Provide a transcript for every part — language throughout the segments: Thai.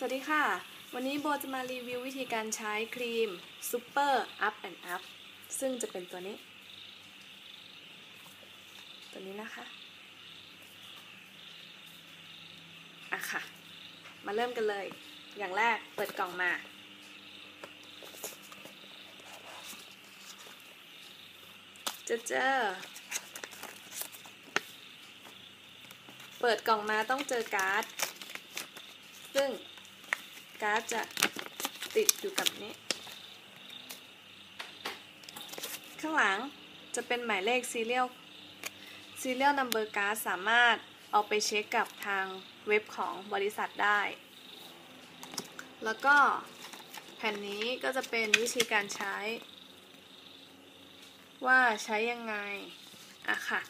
สวัสดีค่ะ วันนี้โบจะมารีวิววิธีการใช้ครีม Super Up and Up ซึ่งจะเป็นตัวนี้ ตัวนี้นะคะ อะค่ะ มาเริ่มกันเลย อย่างแรกเปิดกล่องมาจะเจอเปิดกล่องมาต้องเจอการ์ด ซึ่ง การ์ดจะติดอยู่กับนี้ ข้างหลังจะเป็นหมายเลข serial serial number card สามารถเอาไปเช็คกับทางเว็บของบริษัทได้ แล้วก็แผ่นนี้ก็จะเป็นวิธีการใช้ ว่าใช้ยังไงอะค่ะ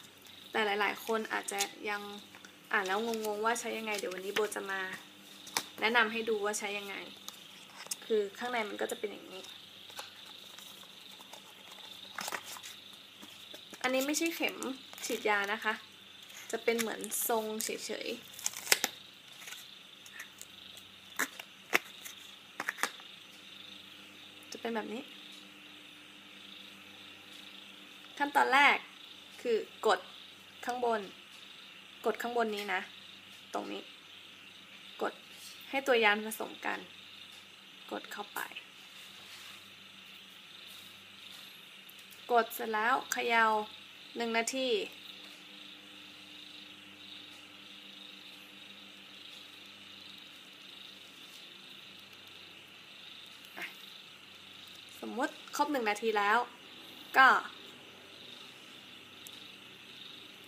แต่หลายๆ คนอาจจะยังอ่านแล้วงงๆว่าใช้ยังไง เดี๋ยววันนี้โบจะมา แนะนำให้ดูว่าใช้ยังไง คือข้างในมันก็จะเป็นอย่างนี้ อันนี้ไม่ใช่เข็มฉีดยานะคะ จะเป็นเหมือนทรงเฉยๆ จะเป็นแบบนี้ ขั้นตอนแรกคือกดข้างบน กดข้างบนนี้นะ ตรงนี้ กด ให้ตัวยานผสมกัน กดเข้าไป กดเสร็จแล้วเขยา่าหนึ่งนาทีสมมติครบหนึ่งนาทีแล้ว ก็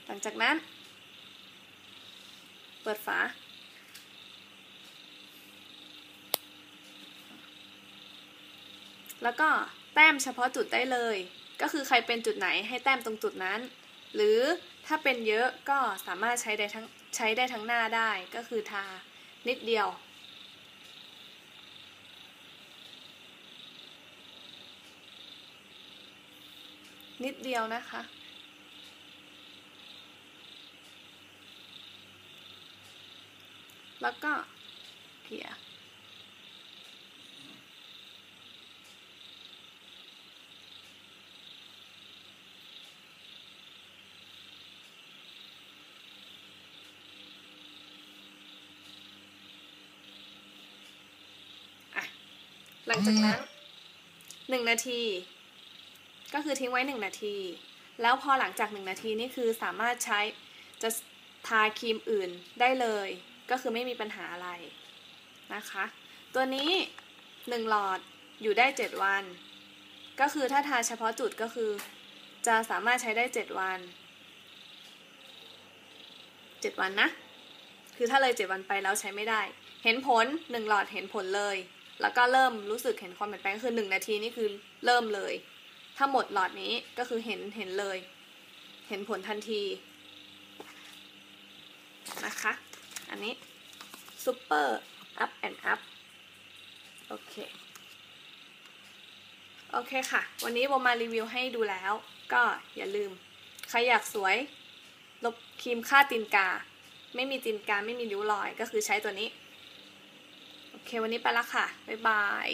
หลังจากนั้น เปิดฝา แล้วก็แต้มเฉพาะจุดได้เลย ก็คือใครเป็นจุดไหนให้แต้มตรงจุดนั้น หรือถ้าเป็นเยอะก็สามารถใช้ได้ทั้งใช้ได้ทั้งหน้าได้ก็คือทานิดเดียว นิดเดียวนะคะ แล้วก็เขี่ย หลังจากนั้นหนึ่งนาที ก็คือทิ้งไว้หนึ่งนาที แล้วพอหลังจากหนึ่งนาทีนี่คือสามารถใช้จะทาครีมอื่นได้เลย ก็คือไม่มีปัญหาอะไรนะคะ ตัวนี้หนึ่งหลอดอยู่ได้เจ็ดวัน ก็คือถ้าทาเฉพาะจุดก็คือ จะสามารถใช้ได้เจ็ดวันเจ็ดวันนะ คือถ้าเลยเจ็ดวันไปแล้วใช้ไม่ได้ เห็นผลหนึ่งหลอดเห็นผลเลย แล้วก็เริ่มรู้สึกเห็นความเปลี่ยนแปลงคือหนึ่งนาทีนี่คือเริ่มเลย ถ้าหมดหลอดนี้ก็คือเห็นเห็นเลย เห็นผลทันทีนะคะ อันนี้ super up and up โอเค โอเคค่ะ วันนี้โบมารีวิวให้ดูแล้ว ก็อย่าลืม ใครอยากสวย ลบครีมค่าตีนกา ไม่มีตีนกา ไม่มีริ้วรอย ก็คือใช้ตัวนี้ เควันนี้ไปละค่ะ บ๊ายบาย